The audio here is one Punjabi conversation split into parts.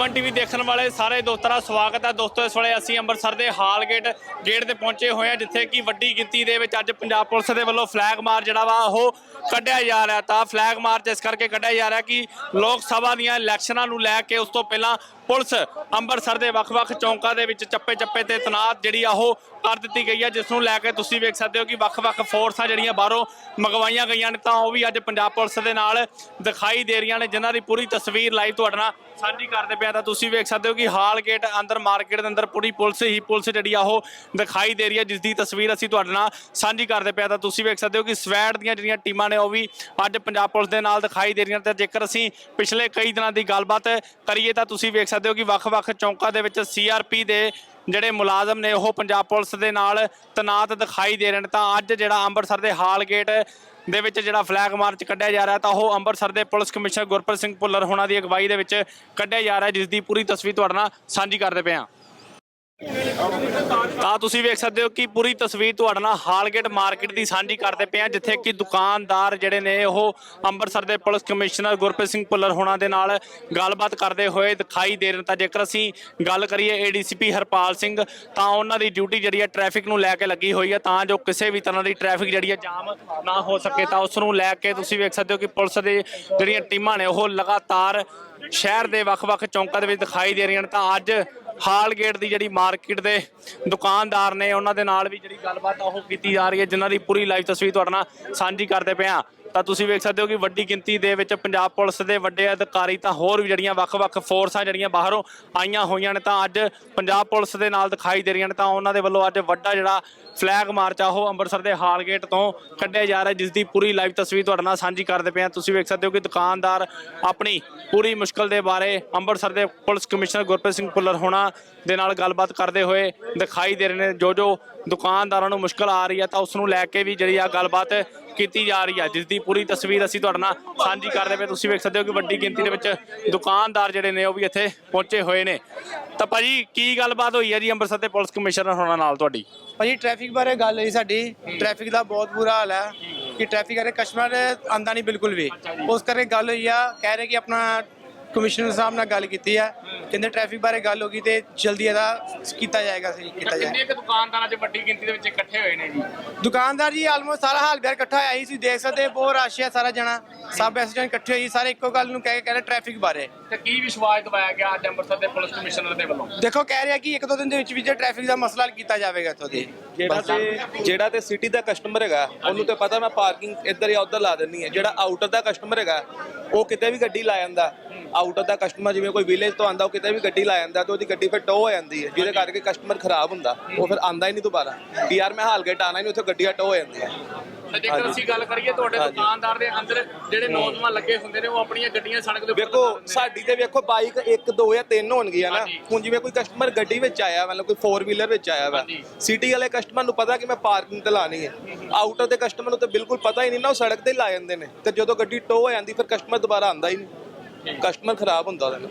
ਅਮਨ ਟੀਵੀ ਦੇਖਣ ਵਾਲੇ ਸਾਰੇ ਦੋਸਤਾਂ ਦਾ ਸਵਾਗਤ ਹੈ। ਦੋਸਤੋ, ਇਸ ਵੇਲੇ ਅਸੀਂ ਅੰਮ੍ਰਿਤਸਰ ਦੇ ਹਾਲ ਗੇਟ ਗੇਟ ਤੇ ਪਹੁੰਚੇ ਹੋਏ ਹਾਂ, ਜਿੱਥੇ ਕਿ ਵੱਡੀ ਗਿਣਤੀ ਦੇ ਵਿੱਚ ਅੱਜ ਪੰਜਾਬ ਪੁਲਿਸ ਦੇ ਵੱਲੋਂ ਫਲੈਗ ਮਾਰਚ ਜਿਹੜਾ ਵਾ, ਉਹ ਕੱਢਿਆ ਜਾ ਰਿਹਾ ਤਾਂ ਫਲੈਗ ਮਾਰਚ ਇਸ ਕਰਕੇ ਕੱਢਿਆ ਜਾ ਰਿਹਾ ਕਿ ਲੋਕ ਸਭਾ ਦੀਆਂ ਇਲੈਕਸ਼ਨਾਂ ਨੂੰ ਲੈ ਕੇ ਉਸ ਤੋਂ ਪਹਿਲਾਂ ਪੁਲਿਸ ਅੰਮ੍ਰਿਤਸਰ ਦੇ ਵੱਖ-ਵੱਖ ਚੌਂਕਾਂ ਦੇ ਵਿੱਚ ਚੱਪੇ-ਚੱਪੇ ਤੇ ਤਨਾਤ ਜਿਹੜੀ ਆ ਉਹ ਕਰ ਦਿੱਤੀ ਗਈ ਹੈ ਜਿਸ ਨੂੰ ਲੈ ਕੇ ਤੁਸੀਂ ਵੇਖ ਸਕਦੇ ਹੋ ਕਿ ਵੱਖ-ਵੱਖ ਫੋਰਸਾਂ ਜਿਹੜੀਆਂ ਬਾਹਰੋਂ ਮੰਗਵਾਈਆਂ ਗਈਆਂ ਨੇ, ਤਾਂ ਉਹ ਵੀ ਅੱਜ ਪੰਜਾਬ ਪੁਲਿਸ ਦੇ ਨਾਲ ਦਿਖਾਈ ਦੇ ਰਹੀਆਂ ਨੇ, ਜਿਨ੍ਹਾਂ ਦੀ ਪੂਰੀ ਤਸਵੀਰ ਲਾਈਵ ਤੁਹਾਡੇ ਨਾਲ ਸਾਂਝੀ ਕਰਦੇ ਪਿਆ ਤਾਂ ਤੁਸੀਂ ਵੇਖ ਸਕਦੇ ਹੋ ਕਿ ਹਾਲ ਗੇਟ ਅੰਦਰ, ਮਾਰਕੀਟ ਦੇ ਅੰਦਰ ਪੂਰੀ ਪੁਲਿਸ ਹੀ ਪੁਲਿਸ ਜਿਹੜੀ ਆ ਉਹ ਦਿਖਾਈ ਦੇ ਰਹੀ ਹੈ ਜਿਸ ਦੀ ਤਸਵੀਰ ਅਸੀਂ ਤੁਹਾਡੇ ਨਾਲ ਸਾਂਝੀ ਕਰਦੇ ਪਿਆ ਤਾਂ ਤੁਸੀਂ ਵੇਖ ਸਕਦੇ ਹੋ ਕਿ ਸਵੈਟ ਦੀਆਂ ਜਿਹੜੀਆਂ ਟੀਮਾਂ ਨੇ ਉਹ ਵੀ ਅੱਜ ਪੰਜਾਬ ਪੁਲਿਸ ਦੇ ਨਾਲ ਦਿਖਾਈ ਦੇ ਰਹੀਆਂ ਤੇ ਜੇਕਰ ਅਸੀਂ ਪਿਛਲੇ ਕਈ ਦਿਨਾਂ ਦੀ ਗੱਲਬਾਤ ਕਰੀਏ ਤਾਂ ਤੁਸੀਂ ਵੇਖ ਸਕਦੇ ਹੋ ਕਿ ਵੱਖ-ਵੱਖ ਚੌਂਕਾਂ ਦੇ ਵਿੱਚ ਸੀਆਰਪੀ ਦੇ ਜਿਹੜੇ ਮੁਲਾਜ਼ਮ ਨੇ, ਉਹ ਪੰਜਾਬ ਪੁਲਿਸ ਦੇ ਨਾਲ ਤਨਾਤ ਦਿਖਾਈ ਦੇ ਰਹੇ ਨੇ। ਤਾਂ ਅੱਜ ਜਿਹੜਾ ਅੰਮ੍ਰਿਤਸਰ ਦੇ ਹਾਲ ਗੇਟ ਦੇ ਵਿੱਚ ਜਿਹੜਾ ਫਲੈਗ ਮਾਰਚ ਕੱਢਿਆ ਜਾ ਰਿਹਾ, ਤਾਂ ਉਹ ਅੰਮ੍ਰਿਤਸਰ ਦੇ ਪੁਲਿਸ ਕਮਿਸ਼ਨਰ ਗੁਰਪ੍ਰੀਤ ਸਿੰਘ ਭੁੱਲਰ ਹੋਣਾ ਦੀ ਅਗਵਾਈ ਦੇ ਵਿੱਚ ਕੱਢਿਆ ਜਾ ਰਿਹਾ, ਜਿਸ ਦੀ ਪੂਰੀ ਤਸਵੀਰ ਤੁਹਾਡੇ ਨਾਲ ਸਾਂਝੀ ਕਰਦੇ ਪਏ ਹਾਂ। ਤਾਂ ਤੁਸੀਂ ਵੇਖ ਸਕਦੇ ਹੋ ਕਿ ਪੂਰੀ ਤਸਵੀਰ ਤੁਹਾਡੇ ਨਾਲ ਹਾਲਗੇਟ ਮਾਰਕੀਟ ਦੀ ਸਾਂਝੀ ਕਰਦੇ ਪਏ ਆ ਜਿੱਥੇ ਕਿ ਦੁਕਾਨਦਾਰ ਜਿਹੜੇ ਨੇ ਉਹ ਅੰਮ੍ਰਿਤਸਰ ਦੇ ਪੁਲਿਸ ਕਮਿਸ਼ਨਰ ਗੁਰਪ੍ਰੀਤ ਸਿੰਘ ਭੁੱਲਰ ਹੋਣਾ ਦੇ ਨਾਲ ਗੱਲਬਾਤ ਕਰਦੇ ਹੋਏ ਦਿਖਾਈ ਦੇ ਰਹੇ ਨੇ। ਤਾਂ ਜੇਕਰ ਅਸੀਂ ਗੱਲ ਕਰੀਏ ਏਡੀਸੀਪੀ ਹਰਪਾਲ ਸਿੰਘ, ਤਾਂ ਉਹਨਾਂ ਦੀ ਡਿਊਟੀ ਜਿਹੜੀ ਹੈ ਟ੍ਰੈਫਿਕ ਨੂੰ ਲੈ ਕੇ ਲੱਗੀ ਹੋਈ ਹੈ। ਤਾਂ ਜੋ ਕਿਸੇ ਵੀ ਤਰ੍ਹਾਂ ਦੀ ਟ੍ਰੈਫਿਕ ਜਿਹੜੀ ਹੈ ਜਾਮ ਨਾ ਹੋ ਸਕੇ, ਤਾਂ ਉਸ ਨੂੰ ਲੈ ਕੇ ਤੁਸੀਂ ਵੇਖ ਸਕਦੇ ਹੋ ਕਿ ਪੁਲਿਸ ਦੇ ਜਿਹੜੀਆਂ ਟੀਮਾਂ ਨੇ, ਉਹ ਲਗਾਤਾਰ ਸ਼ਹਿਰ ਦੇ ਵੱਖ-ਵੱਖ ਚੌਂਕਾਂ ਦੇ ਵਿੱਚ ਦਿਖਾਈ ਦੇ ਰਹੀਆਂ ਨੇ। ਤਾਂ ਅੱਜ ਹਾਲ ਗੇਟ ਦੀ ਜਿਹੜੀ ਮਾਰਕੀਟ ਦੇ ਦੁਕਾਨਦਾਰ ਨੇ, ਉਹਨਾਂ ਦੇ ਨਾਲ ਵੀ ਜਿਹੜੀ ਗੱਲਬਾਤ ਆ ਉਹ ਕੀਤੀ ਜਾ ਰਹੀ ਹੈ, ਜਿਨ੍ਹਾਂ ਦੀ ਪੂਰੀ ਲਾਈਵ ਤਸਵੀਰ ਤੁਹਾਡੇ ਨਾਲ ਸਾਂਝੀ ਕਰਦੇ ਪਏ ਆ ਤਾਂ ਤੁਸੀਂ ਵੇਖ ਸਕਦੇ ਹੋ ਕਿ ਵੱਡੀ ਗਿਣਤੀ ਦੇ ਵਿੱਚ ਪੰਜਾਬ ਪੁਲਿਸ ਦੇ ਵੱਡੇ ਅਧਿਕਾਰੀ ਤਾਂ ਹੋਰ ਵੀ ਜਿਹੜੀਆਂ ਵੱਖ-ਵੱਖ ਫੋਰਸਾਂ ਜਿਹੜੀਆਂ ਬਾਹਰੋਂ ਆਈਆਂ ਹੋਈਆਂ ਨੇ ਤਾਂ ਅੱਜ ਪੰਜਾਬ ਪੁਲਿਸ ਦੇ ਨਾਲ ਦਿਖਾਈ ਦੇ ਰਹੀਆਂ ਨੇ ਤਾਂ ਉਹਨਾਂ ਦੇ ਵੱਲੋਂ ਅੱਜ ਵੱਡਾ ਜਿਹੜਾ ਫਲੈਗ ਮਾਰਚ ਆ, ਉਹ ਅੰਮ੍ਰਿਤਸਰ ਦੇ ਹਾਲ ਗੇਟ ਤੋਂ ਕੱਢਿਆ ਜਾ ਰਿਹਾ ਜਿਸ ਦੀ ਪੂਰੀ ਲਾਈਵ ਤਸਵੀਰ ਤੁਹਾਡੇ ਨਾਲ ਸਾਂਝੀ ਕਰਦੇ ਪਏ ਆ ਤੁਸੀਂ ਵੇਖ ਸਕਦੇ ਹੋ ਕਿ ਦੁਕਾਨਦਾਰ ਆਪਣੀ ਪੂਰੀ ਮੁਸ਼ਕਲ ਦੇ ਬਾਰੇ ਅੰਮ੍ਰਿਤਸਰ ਦੇ ਪੁਲਿਸ ਕਮਿਸ਼ਨਰ ਗੁਰਪ੍ਰੀਤ ਸਿੰਘ ਭੁੱਲਰ ਹੋਣਾ ਦੇ ਨਾਲ ਗੱਲਬਾਤ ਕਰਦੇ ਹੋਏ ਦਿਖਾਈ ਦੇ ਰਹੇ ਨੇ। ਜੋ ਜੋ ਦੁਕਾਨਦਾਰਾਂ ਨੂੰ ਮੁਸ਼ਕਲ ਆ ਰਹੀ ਹੈ ਤਾਂ ਉਸ ਨੂੰ ਲੈ ਕੇ ਵੀ ਜਿਹੜੀ ਆ ਗੱਲਬਾਤ ਕੀਤੀ ਜਾ ਰਹੀ ਹੈ ਜਿਸ ਦੀ ਪੂਰੀ ਤਸਵੀਰ ਅਸੀਂ ਤੁਹਾਡੇ ਨਾਲ ਸਾਂਝੀ ਕਰਦੇ ਪਏ ਤੁਸੀਂ ਵੇਖ ਸਕਦੇ ਹੋ ਕਿ ਵੱਡੀ ਗਿਣਤੀ ਦੇ ਵਿੱਚ ਦੁਕਾਨਦਾਰ ਜਿਹੜੇ ਨੇ ਉਹ ਵੀ ਇੱਥੇ ਪਹੁੰਚੇ ਹੋਏ ਨੇ। ਤਾਂ ਭਾਜੀ, ਕੀ ਗੱਲਬਾਤ ਹੋਈ ਹੈ ਜੀ ਅੰਮ੍ਰਿਤਸਰ ਦੇ ਪੁਲਿਸ ਕਮਿਸ਼ਨਰ ਹੋਣਾ ਨਾਲ ਤੁਹਾਡੀ? ਭਾਜੀ ਟ੍ਰੈਫਿਕ ਬਾਰੇ ਗੱਲ ਹੋਈ ਸਾਡੀ। ਟ੍ਰੈਫਿਕ ਦਾ ਬਹੁਤ ਬੁਰਾ ਹਾਲ ਹੈ ਕਿ ਟ੍ਰੈਫਿਕ ਕਰੇ ਕਸਟਮਰ ਆਂਦਾ ਨਹੀਂ ਬਿਲਕੁਲ ਵੀ। ਉਸ ਕਰਕੇ ਗੱਲ ਹੋਈ ਆ, ਕਹਿ ਰਹੇ ਕਿ ਆਪਣਾ ਕਮਿਸ਼ਨਰ ਸਾਹਿਬ ਨਾਲ ਗੱਲ ਕੀਤੀ ਹੈ। ਕਹਿੰਦੇ ਟ੍ਰੈਫਿਕ ਬਾਰੇ ਗੱਲ ਹੋ ਗਈ ਤੇ ਜਲਦੀ ਇਹਦਾ ਕੀਤਾ ਜਾਏਗਾ ਸਹੀ ਕੀਤਾ ਜਾਏਗਾ। ਕਿੰਨੇ ਕੁ ਦੁਕਾਨਦਾਰਾਂ 'ਚ ਵੱਡੀ ਗਿਣਤੀ ਦੇ ਵਿੱਚ ਇਕੱਠੇ ਹੋਏ ਨੇ ਜੀ? ਦੁਕਾਨਦਾਰ ਜੀ ਆਲਮੋਸਟ ਸਾਰਾ ਹਾਲ ਬਿਆਰ ਇਕੱਠਾ ਹੋਇਆ ਸੀ ਤੁਸੀਂ ਦੇਖ ਸਕਦੇ ਹੋ, ਬਹੁਤ ਰਸ਼ ਹੈ ਸਾਰਾ ਜਣਾ। ਸਭ ਐਸੇ ਜਣ ਇਕੱਠੇ ਹੋਈ ਸਾਰੇ ਇੱਕੋ ਗੱਲ ਨੂੰ ਕਹਿ ਕੇ ਕਹਿ ਰਹੇ ਟ੍ਰੈਫਿਕ ਬਾਰੇ। ਤੇ ਕੀ ਵਿਸ਼ਵਾਸ ਦਿਵਾਇਆ ਗਿਆ ਅੱਜ ਅੰਮ੍ਰਿਤਸਰ ਦੇ ਪੁਲਿਸ ਕਮਿਸ਼ਨਰ ਦੇ ਵੱਲੋਂ? ਦੇਖੋ ਕਹਿ ਰਿਹਾ ਕਿ ਇੱਕ ਦੋ ਦਿਨ ਦੇ ਵਿੱਚ ਵਿੱਚ ਟ੍ਰੈਫਿਕ ਦਾ ਮਸਲਾ ਹੱਲ ਕੀਤਾ ਜਾਵੇਗਾ ਇੱਥੋਂ ਦੇ। ਜਿਹੜਾ ਤੇ ਜਿਹੜਾ ਤੇ ਸਿਟੀ ਦਾ ਕਸਟਮਰ ਹੈਗਾ ਉਹਨੂੰ ਤੇ ਪਤਾ ਮੈਂ ਪਾਰਕਿੰਗ ਇੱਧਰ ਜਾਂ ਉੱਧਰ ਲਾ ਦਿੰਨੀ ਹੈ ਜਿਹੜਾ ਆਊਟਰ ਦਾ ਕਸਟਮਰ ਹੈਗਾ ਉਹ ਕਿਤੇ ਵੀ ਗੱਡੀ ਲਾ ਜਾਂਦਾ। ਆਊਟਰ ਦਾ ਕਸਟਮਰ ਜਿਵੇਂ ਕੋਈ ਵਿਲੇਜ ਤੋਂ ਆਂਦਾ ਉਹ ਕਿਤੇ ਵੀ ਗੱਡੀ ਲਾ ਜਾਂਦਾ ਤੇ ਉਹਦੀ ਗੱਡੀ ਫਿਰ ਟੋ ਹੋ ਜਾਂਦੀ ਹੈ ਜਿਹਦੇ ਕਰਕੇ ਕਸਟਮਰ ਖਰਾਬ ਹੁੰਦਾ ਉਹ ਫਿਰ ਆਂਦਾ ਹੀ ਨਹੀਂ ਦੁਬਾਰਾ। ਵੀ ਯਾਰ ਮੈਂ ਹਾਲ ਗੇਟ ਆਣਾ ਹੀ ਨਹੀਂ ਉੱਥੇ ਗੱਡੀਆਂ ਟੋ ਹੋ ਜਾਂਦੀਆਂ। ਤੇ ਜੇਕਰ ਅਸੀਂ ਗੱਲ ਕਰੀਏ ਤੁਹਾਡੇ। ਦੁਕਾਨਦਾਰ ਦੇ ਅੰਦਰ ਜਿਹੜੇ ਨੌਜਵਾਨ ਲੱਗੇ ਹੁੰਦੇ ਨੇ ਉਹ ਆਪਣੀਆਂ ਗੱਡੀਆਂ ਸੜਕ ਦੇ ਉੱਪਰ ਵੇਖੋ। ਸਾਡੀ ਤੇ ਵੇਖੋ ਬਾਈਕ 1 2 ਜਾਂ 3 ਹੋਣਗੀਆਂ ਨਾ। ਹੁਣ ਜਿਵੇਂ ਕੋਈ ਕਸਟਮਰ ਗੱਡੀ ਵਿੱਚ ਆਇਆ ਮਤਲਬ ਕੋਈ 4 ਵੀਲਰ ਵਿੱਚ ਆਇਆ ਵਾ। ਸਿਟੀ ਵਾਲੇ ਕਸਟਮਰ ਨੂੰ ਪਤਾ ਕਿ ਮੈਂ ਪਾਰਕਿੰਗ ਤੇ ਲਾਣੀ ਹੈ ਆਊਟਰ ਦੇ ਕਸਟਮਰ ਨੂੰ ਤਾਂ ਬਿਲਕੁਲ ਪਤਾ ਹੀ ਨਹੀਂ ਨਾ ਉਹ ਸੜਕ ਤੇ ਲਾ ਜਾਂਦੇ ਨੇ ਤੇ ਜਦੋਂ ਗੱਡੀ ਟੋ ਹੋ ਜਾਂਦੀ ਫਿਰ ਕਸਟਮਰ ਦੁਬਾਰਾ ਆਂਦਾ ਹੀ ਨਹੀਂ ਕਸਟਮਰ ਖਰਾਬ ਹੁੰਦਾ ਉਹਦੇ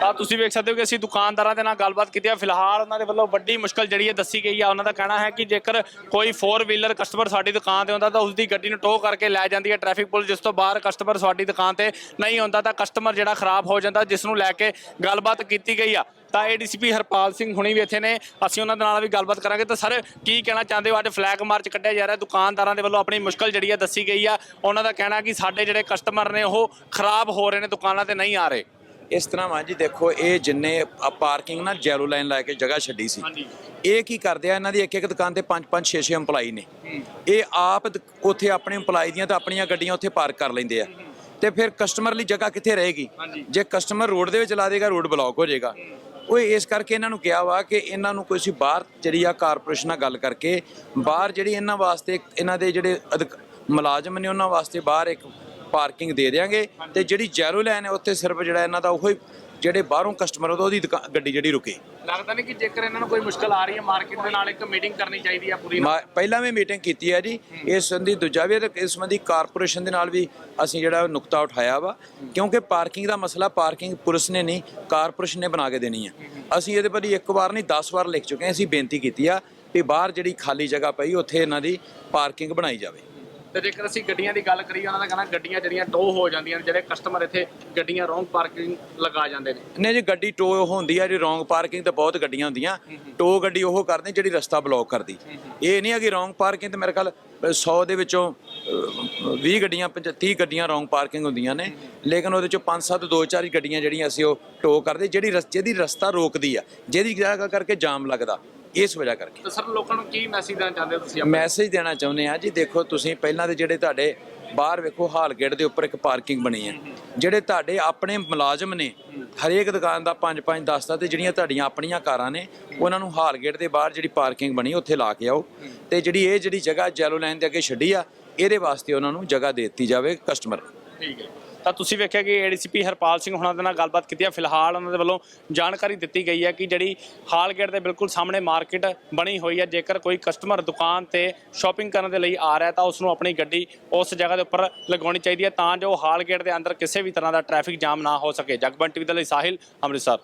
ਤਾਂ ਤੁਸੀਂ ਵੇਖ ਸਕਦੇ ਹੋ ਕਿ ਅਸੀਂ ਦੁਕਾਨਦਾਰਾਂ ਦੇ ਨਾਲ ਗੱਲਬਾਤ ਕੀਤੀ ਹੈ ਫਿਲਹਾਲ ਉਹਨਾਂ ਦੇ ਵੱਲੋਂ ਵੱਡੀ ਮੁਸ਼ਕਲ ਜਿਹੜੀ ਹੈ ਦੱਸੀ ਗਈ ਆ। ਉਹਨਾਂ ਦਾ ਕਹਿਣਾ ਹੈ ਕਿ ਜੇਕਰ ਕੋਈ 4 ਵੀਲਰ ਕਸਟਮਰ ਸਾਡੀ ਦੁਕਾਨ ਤੇ ਆਉਂਦਾ ਤਾਂ ਉਸ ਦੀ ਗੱਡੀ ਨੂੰ ਟੋ ਕਰਕੇ ਲੈ ਜਾਂਦੀ ਹੈ ਟ੍ਰੈਫਿਕ ਪੁਲਿਸ, ਜਿਸ ਤੋਂ ਬਾਹਰ ਕਸਟਮਰ ਸਾਡੀ ਦੁਕਾਨ ਤੇ ਨਹੀਂ ਆਉਂਦਾ ਤਾਂ ਕਸਟਮਰ ਜਿਹੜਾ ਖਰਾਬ ਹੋ ਜਾਂਦਾ, ਜਿਸ ਨੂੰ ਲੈ ਕੇ ਗੱਲਬਾਤ ਕੀਤੀ ਗਈ ਆ। ਤਾਂ ਏਡੀਸੀਪੀ ਹਰਪਾਲ ਸਿੰਘ ਹੁਣੀ ਵੀ ਇੱਥੇ ਨੇ। ਅਸੀਂ ਉਹਨਾਂ ਦੇ ਨਾਲ ਵੀ ਗੱਲਬਾਤ ਕਰਾਂਗੇ। ਤਾਂ ਸਰ, ਕੀ ਕਹਿਣਾ ਚਾਹੁੰਦੇ ਹੋ? ਅੱਜ ਫਲੈਗ ਮਾਰਚ ਕੱਢਿਆ ਜਾ ਰਿਹਾ। ਦੁਕਾਨਦਾਰਾਂ ਦੇ ਵੱਲੋਂ ਆਪਣੀ ਮੁਸ਼ਕਲ ਜਿਹੜੀ ਹੈ ਦੱਸੀ ਗਈ ਆ। ਉਹਨਾਂ ਦਾ ਕਹਿਣਾ ਕਿ ਸਾਡੇ ਜਿਹੜੇ ਕਸਟਮਰ ਨੇ ਉਹ ਖਰਾਬ ਹੋ ਰਹੇ ਨੇ, ਦੁਕਾਨਾਂ ਤੇ ਨਹੀਂ ਆ ਰਹੇ। ਇਸ ਤਰ੍ਹਾਂ ਵਾ ਜੀ ਦੇਖੋ ਇਹ ਜਿੰਨੇ ਪਾਰਕਿੰਗ ਨਾ ਜੈਲੋ ਲਾਈਨ ਲਾ ਕੇ ਜਗ੍ਹਾ ਛੱਡੀ ਸੀ। ਇਹ ਕੀ ਕਰਦੇ ਆ ਇਹਨਾਂ ਦੀ ਇੱਕ ਇੱਕ ਦੁਕਾਨ ਤੇ 5 5 6 6 EMPLOYE ਨੇ। ਇਹ ਆਪ ਉੱਥੇ ਆਪਣੇ EMPLOYE ਦੀਆਂ ਤਾਂ ਆਪਣੀਆਂ ਗੱਡੀਆਂ ਉੱਥੇ ਪਾਰਕ ਕਰ ਲੈਂਦੇ ਆ। ਤੇ ਫਿਰ ਕਸਟਮਰ ਲਈ ਜਗ੍ਹਾ ਕਿੱਥੇ ਰਹੇਗੀ। ਜੇ ਕਸਟਮਰ ਰੋਡ ਦੇ ਵਿੱਚ ਲਾ ਦੇਗਾ ਰੋਡ ਬਲੌਕ ਹੋ ਜਾਏਗਾ। ਉਹ ਇਸ ਕਰਕੇ ਇਹਨਾਂ ਨੂੰ ਕਿਹਾ ਵਾ ਕਿ ਇਹਨਾਂ ਨੂੰ ਕੋਈ ਬਾਹਰ ਜਿਹੜੀ ਆ ਕਾਰਪੋਰੇਸ਼ਨ ਨਾਲ ਗੱਲ ਕਰਕੇ ਬਾਹਰ ਜਿਹੜੀ ਇਹਨਾਂ ਵਾਸਤੇ ਇਹਨਾਂ ਦੇ ਜਿਹੜੇ ਮੁਲਾਜ਼ਮ ਨੇ ਉਹਨਾਂ ਵਾਸਤੇ ਬਾਹਰ ਇੱਕ ਪਾਰਕਿੰਗ ਦੇ ਦੇਾਂਗੇ ਤੇ ਜਿਹੜੀ ਜੈਰੋ ਲਾਈਨ ਹੈ ਉੱਥੇ ਸਿਰਫ ਜਿਹੜਾ ਇਹਨਾਂ ਦਾ ਉਹੀ ਜਿਹੜੇ ਬਾਹਰੋਂ ਕਸਟਮਰ ਉਹਦੀ ਦੁਕਾ- ਗੱਡੀ ਜਿਹੜੀ ਰੁਕੇ। ਲੱਗਦਾ ਨਹੀਂ ਕਿ ਜੇਕਰ ਇਹਨਾਂ ਨੂੰ ਕੋਈ ਮੁਸ਼ਕਲ ਆ ਰਹੀ ਹੈ ਮਾਰਕੀਟ ਦੇ ਨਾਲ ਇੱਕ ਮੀਟਿੰਗ ਕਰਨੀ ਚਾਹੀਦੀ ਹੈ ਪੂਰੀ ਮਾ- ਪਹਿਲਾਂ ਵੀ ਮੀਟਿੰਗ ਕੀਤੀ ਹੈ ਜੀ। ਇਸ ਸੰਬੰਧੀ ਦੂਜਾ ਵੀ ਹੈ ਤੇ ਇਸ ਸੰਬੰਧੀ ਕਾਰਪੋਰੇਸ਼ਨ ਦੇ ਨਾਲ ਵੀ ਅਸੀਂ ਜਿਹੜਾ ਨੁਕਤਾ ਉਠਾਇਆ ਵਾ। ਕਿਉਂਕਿ ਪਾਰਕਿੰਗ ਦਾ ਮਸਲਾ ਪਾਰਕਿੰਗ ਪੁਲਿਸ ਨੇ ਨਹੀਂ ਕਾਰਪੋਰੇਸ਼ਨ ਨੇ ਬਣਾ ਕੇ ਦੇਣੀ ਹੈ। ਅਸੀਂ ਇਹਦੇ ਪਰ ਇੱਕ ਵਾਰ ਨਹੀਂ 10 ਵਾਰ ਲਿਖ ਚੁੱਕੇ ਹਾਂ। ਅਸੀਂ ਬੇਨਤੀ ਕੀਤੀ ਆ ਵੀ ਬਾਹਰ ਜਿਹੜੀ ਖਾਲੀ ਜਗ੍ਹਾ ਪਈ ਉੱਥੇ ਇਹਨਾਂ ਦੀ ਪਾਰਕਿੰਗ ਬਣਾਈ ਜਾਵੇ। ਤੇ ਜੇਕਰ ਅਸੀਂ ਗੱਡੀਆਂ ਦੀ ਗੱਲ ਕਰੀਏ ਉਹਨਾਂ ਦਾ ਕਹਿਣਾ ਗੱਡੀਆਂ ਜਿਹੜੀਆਂ ਟੋ ਹੋ ਜਾਂਦੀਆਂ ਨੇ ਜਿਹੜੇ ਕਸਟਮਰ ਇੱਥੇ ਗੱਡੀਆਂ ਰੋਂਗ ਪਾਰਕਿੰਗ ਲਗਾ ਜਾਂਦੇ ਨੇ। ਨਹੀਂ ਜੀ ਗੱਡੀ ਟੋ ਹੁੰਦੀ ਆ ਜੀ ਰੋਂਗ ਪਾਰਕਿੰਗ ਤੇ ਬਹੁਤ ਗੱਡੀਆਂ ਹੁੰਦੀਆਂ। ਟੋ ਗੱਡੀ ਉਹ ਕਰਦੇ ਜਿਹੜੀ ਰਸਤਾ ਬਲੌਕ ਕਰਦੀ। ਇਹ ਨਹੀਂ ਹੈ ਕਿ ਰੋਂਗ ਪਾਰਕਿੰਗ ਤੇ ਮੇਰੇ ਖਿਆਲ 100 ਦੇ ਵਿੱਚੋਂ ਅਹ, 20 ਗੱਡੀਆਂ 30 ਗੱਡੀਆਂ ਰੋਂਗ ਪਾਰਕਿੰਗ ਹੁੰਦੀਆਂ ਨੇ। ਲੇਕਿਨ ਉਹਦੇ ਚੋਂ 5-7 ਦੋ ਚਾਰ ਹੀ ਗੱਡੀਆਂ ਜਿਹੜੀਆਂ ਅਸੀਂ ਉਹ ਟੋ ਕਰਦੇ ਜਿਹੜੀ ਰਸਤੇ ਦੀ ਰਸਤਾ ਰੋਕਦੀ ਆ ਜਿਹਦੀ ਜਗ੍ਹਾ ਕਰਕੇ ਜਾਮ ਲੱਗਦਾ। ਇਸ ਵਜ੍ਹਾ ਕਰਕੇ। ਤੇ ਸਰ ਲੋਕਾਂ ਨੂੰ ਕੀ ਮੈਸੇਜ ਦੇਣਾ ਚਾਹੁੰਦੇ ਹੋ ਤੁਸੀਂ? ਮੈਸੇਜ ਦੇਣਾ ਚਾਹੁੰਦੇ ਆ ਜੀ ਦੇਖੋ ਤੁਸੀਂ ਪਹਿਲਾਂ ਦੇ ਜਿਹੜੇ ਤੁਹਾਡੇ ਬਾਹਰ ਵੇਖੋ ਹਾਲ ਗੇਟ ਦੇ ਉੱਪਰ ਇੱਕ ਪਾਰਕਿੰਗ ਬਣੀ ਹੈ। ਜਿਹੜੇ ਤੁਹਾਡੇ ਆਪਣੇ ਮੁਲਾਜ਼ਮ ਨੇ ਹਰੇਕ ਦੁਕਾਨ ਦਾ 5 5 10 ਦਾ ਤੇ ਜਿਹੜੀਆਂ ਤੁਹਾਡੀਆਂ ਆਪਣੀਆਂ ਕਾਰਾਂ ਨੇ ਉਹਨਾਂ ਨੂੰ ਹਾਲ ਗੇਟ ਦੇ ਬਾਹਰ ਜਿਹੜੀ ਪਾਰਕਿੰਗ ਬਣੀ ਉੱਥੇ ਲਾ ਕੇ ਆਓ। ਤੇ ਜਿਹੜੀ ਇਹ ਜਿਹੜੀ ਜਗ੍ਹਾ ਜੈਲੋ ਲਾਈਨ ਦੇ ਅੱਗੇ ਛੱਡੀ ਆ ਇਹਦੇ ਵਾਸਤੇ ਉਹਨਾਂ ਨੂੰ ਜਗ੍ਹਾ ਦੇ ਦਿੱਤੀ ਜਾਵੇ ਕਸਟਮਰ ਠੀਕ ਹੈ। ਤਾਂ ਤੁਸੀਂ ਵੇਖਿਆ ਕਿ ਏਡੀਸੀਪੀ ਹਰਪਾਲ ਸਿੰਘ ਹੁਣਾਂ ਦੇ ਨਾਲ ਗੱਲਬਾਤ ਕੀਤੀ ਹੈ। ਫਿਲਹਾਲ ਉਹਨਾਂ ਦੇ ਵੱਲੋਂ ਜਾਣਕਾਰੀ ਦਿੱਤੀ ਗਈ ਹੈ ਕਿ ਜਿਹੜੀ ਹਾਲ ਗੇਟ ਦੇ ਬਿਲਕੁਲ ਸਾਹਮਣੇ ਮਾਰਕੀਟ ਬਣੀ ਹੋਈ ਹੈ। ਜੇਕਰ ਕੋਈ ਕਸਟਮਰ ਦੁਕਾਨ ਤੇ ਸ਼ਾਪਿੰਗ ਕਰਨ ਦੇ ਲਈ ਆ ਰਿਹਾ ਤਾਂ ਉਸ ਨੂੰ ਆਪਣੀ ਗੱਡੀ ਉਸ ਜਗ੍ਹਾ ਦੇ ਉੱਪਰ ਲਗਾਉਣੀ ਚਾਹੀਦੀ ਹੈ ਤਾਂ ਜੋ ਹਾਲ ਗੇਟ ਦੇ ਅੰਦਰ ਕਿਸੇ ਵੀ ਤਰ੍ਹਾਂ ਦਾ ਟ੍ਰੈਫਿਕ ਜਾਮ ਨਾ ਹੋ ਸਕੇ। ਜਗਬਨ ਟੀਵੀ ਦੇ ਲਈ ਸਾਹਿਲ ਅੰਮ੍ਰਿਤਸਰ।